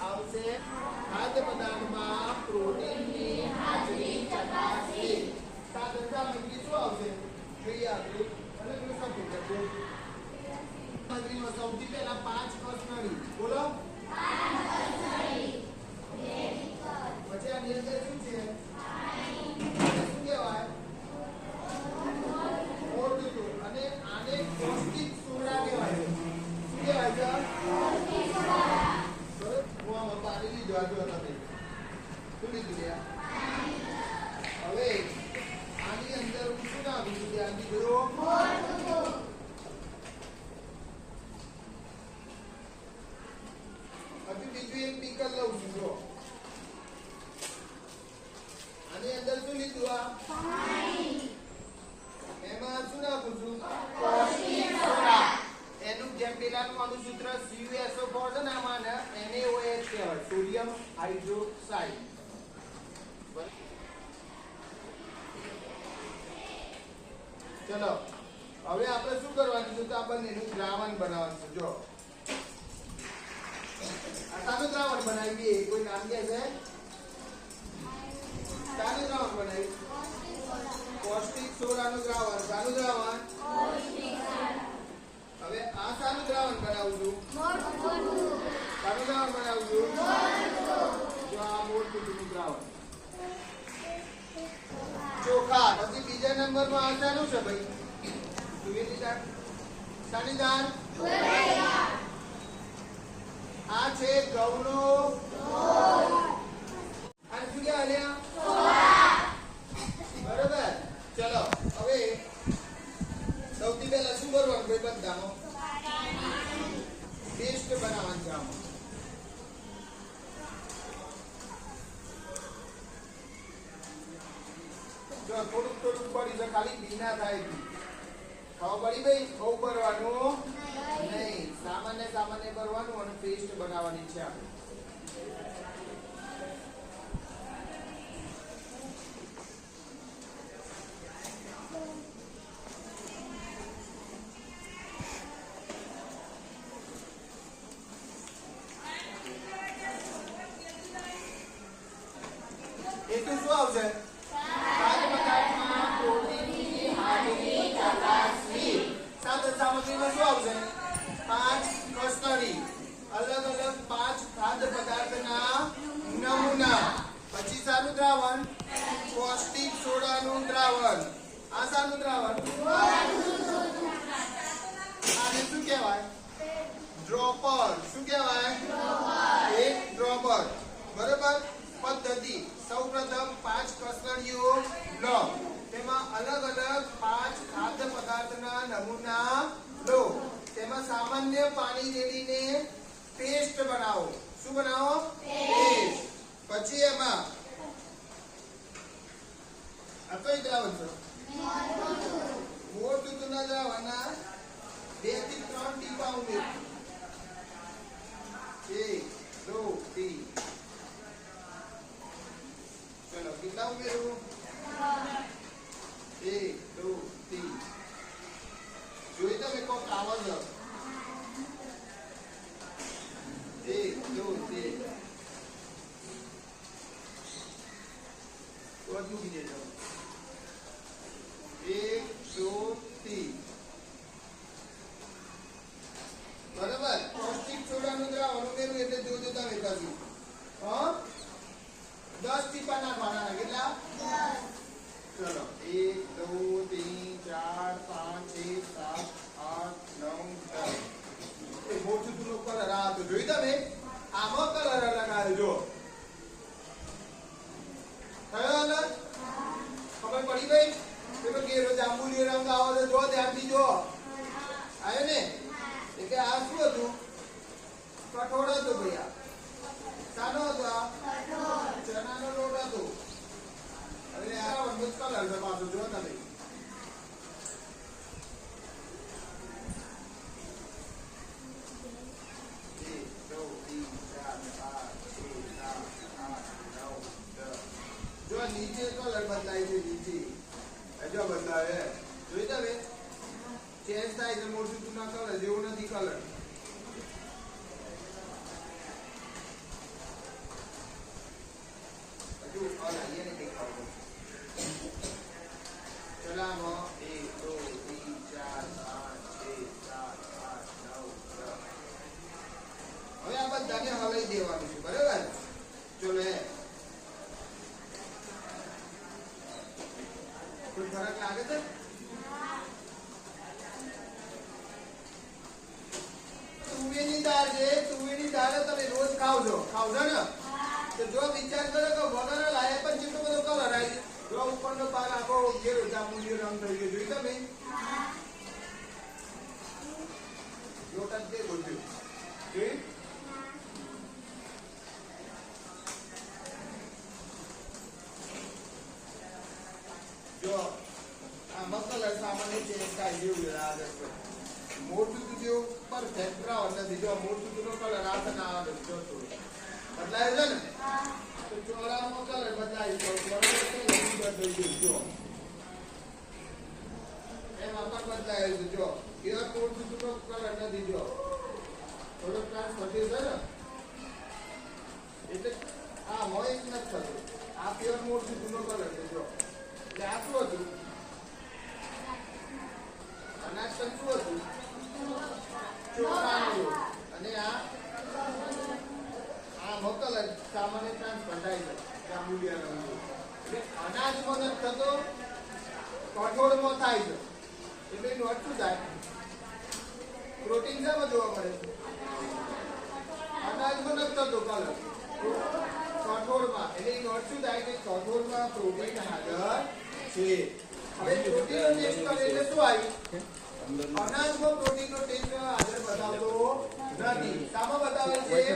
આવશે ખાદ્ય પદાર્થમાં પ્રોટીનની હાજરી ચકાસી. સાત શું આવશે જોઈએ આપણે અને પેલું શું પૂછે સામગ્રીમાં સૌથી પહેલા પાંચ કસનરી બોલો પછી આની અંદર શું છે આને શું કહેવાય મોરચૂર. અને આને પૌષ્ટિક સોડા કહેવાય શું કહેવાય છે બરાબર? હું આમાં પાણી લીધું આ જો તમે શું લીધું લ્યા? હવે આની અંદર હું શું નાખું છું ધ્યાનથી જોયો હજુ બીજું એક બીકર લઉં છું જો આની અંદર શું આ? એમાં એનું જેમ પેલાનું અણુસૂત્ર CuSO4 છે ને આમાં ને NaOH કહેવાય, સોડિયમ હાઇડ્રોક્સાઇડ. ચલો. હવે આપણે શું કરવાનું છે? તો આ બંનેનું દ્રાવણ બનાવવાનું છે. જો. આ શાનું દ્રાવણ બનાવીએ. કોઈ નામ કે છે? શાનું દ્રાવણ બનાવી પૌષ્ટિક સોડાનું દ્રાવણ. શાનું દ્રાવણ? હવે આ શાનું દ્રાવણ બનાવું છું. શાનું દ્રાવણ બનાવું છું. જો આ મોટું દ્રાવણ. ચોખા. પછી બીજા નંબરમાં આ શાનું છે ભાઈ? તુવેરની દાળ શાની દાળ આ છે ગૌનો આ શું કહેવાય લ્યા? બરોબર. ચલો હવે સૌથી પહેલા શું કરવાનું ભાઈ પેસ્ટ બનાવવાનું છે આમાં. થોડુંક થોડુંક પડી છે ખાલી ભીના થાય ખબર ભાઈ બહુ ભરવાનું નહીં. સામાન્ય સામાન્ય ભરવાનું અને પેસ્ટ બનાવવાની છે એટલું શું આવશે? ખાદ્ય પદાર્થમાં પ્રોટીનની હાજરી ચકાસવી. સામગ્રીમાં શું આવશે પાંચ કસ્ટડી અલગ અલગ પાંચ ખાદ્ય પદાર્થના નમૂના. પછી સારું દ્રાવણ. પૌષ્ટિક સોડાનું દ્રાવણ. આ શાનું દ્રાવણ. આને શું કહેવાય? ડ્રોપર. શું કહેવાય? એક ડ્રોપર. બરોબર? પદ્ધતિ. સૌપ્રથમ પાંચ કસનળીઓ લો. તેમાં અલગ અલગ પાંચ ખાદ્ય પદાર્થના નમૂના લો. તેમાં સામાન્ય પાણી રેડીને પેસ્ટ બનાવો. શું બનાવો? પેસ્ટ પછી એમાં જાવ મોર દૂધના દ્રાવણના બેથી ત્રણ ટીપા ઉમેરો. એક ચલો, કેટલા ઉમેરું એક દો તીન જોઈ તમે કોક આવાજ એક દો તીન તો હજુ બીજે જાઓ એક દો તીન બરાબર પૌષ્ટિક સોડાનું દ્રાવણ ઉમેર્યું એટલે જોજો તમે પાછું હા દસ ટીપા નાખવાના કેટલા ચલો એક દો તીન ચાર પાંચ છ સાત આઠ નવ દસ એ મોટું તું કલર આ તો જોઈ તમે આમાં કલર અલગ આવ્યો જો થયો અલગ ખબર પડી ગઈ પેલો કેરો જાંબુલી રંગ આવો તો જો ધ્યાનથી જો આવ્યો ને? એટલે આ શું હતું? કઠોળ હતું ભાઈ સાનો હતો આ? ચણાનો લોટ હતો. એટલે આ વંદો કલર છે પાછો જો તમે. નીચે કલર બદલાય છે, નીચે. આ જો બદલાય જોઈ તમે ચેન્જ થાય એટલે મોરસી જૂના કલર જેવો નથી કલર હજુ અહીંયા દેખાવું ખાવ છો ખાવ છો ને? તો જો વિચાર કરો કે વગર લાયા પણ જેટલો બધો કલર આવી જો ઉપરનો ભાગ આખો ઘેરો જાંબુડિયો રંગ થઈ ગયો. જોઈ તમે? લોટ જે બોલ્યું જોઈ જો આ મસાલા સામાન્ય છે કાંઈ જેવું મોટું જેવું પરફેક્ટ બ્રાઉન નથી જો મોટું તો કલર આ તને જો થોડું બદલાય છે ને? તો ચોળામાં કલર બદલાય તો ઈ બદલાઈ ગયું જો. એમાં પણ બદલાય છે જો. એવા મોટું તો કલર નથી જો. થોડો ટ્રાન્સફર છે ને? એટલે આ હોય જ નથી થતું. આ પ્યોર મોટું જૂનો કલર છે જો. એટલે આ શું હતું અનાજ પણ શું હતું ચોખાનું અને આ આ મોકલ જ સામાન્ય ટ્રાન્સફર થાય છે જાંબુડિયા રંગનું. એટલે અનાજમાં નથી થતો કઠોળમાં થાય છે અર્થ શું થાય પ્રોટીન શામાં જોવા મળે અનાજમાં નથી થતો કલર કઠોળમાં કે કઠોળમાં પ્રોટીન હાજર છે. શું આવ્યું? અનાજમાં પ્રોટીનનો ટેસ્ટ હાજર બતાવતો નથી. શામાં બતાવે છે.